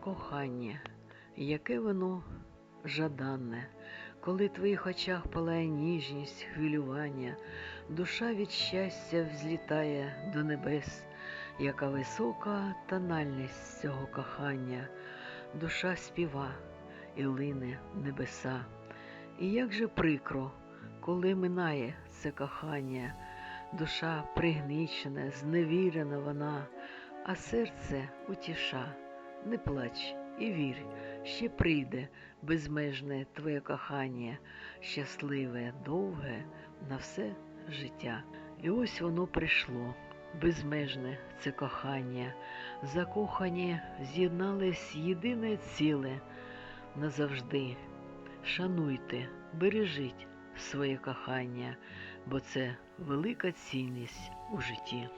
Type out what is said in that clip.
Кохання, яке воно жаданне, коли в твоїх очах палає ніжність, хвилювання, душа від щастя взлітає до небес, яка висока тональність цього кохання, душа співа і лине небеса. І як же прикро, коли минає це кохання, душа пригнічена, зневірена вона, а серце утіша. Не плач і вір, ще прийде безмежне твоє кохання, щасливе, довге на все життя. І ось воно прийшло, безмежне це кохання, закохані з'єднались єдине ціле назавжди. Шануйте, бережіть своє кохання, бо це велика цінність у житті.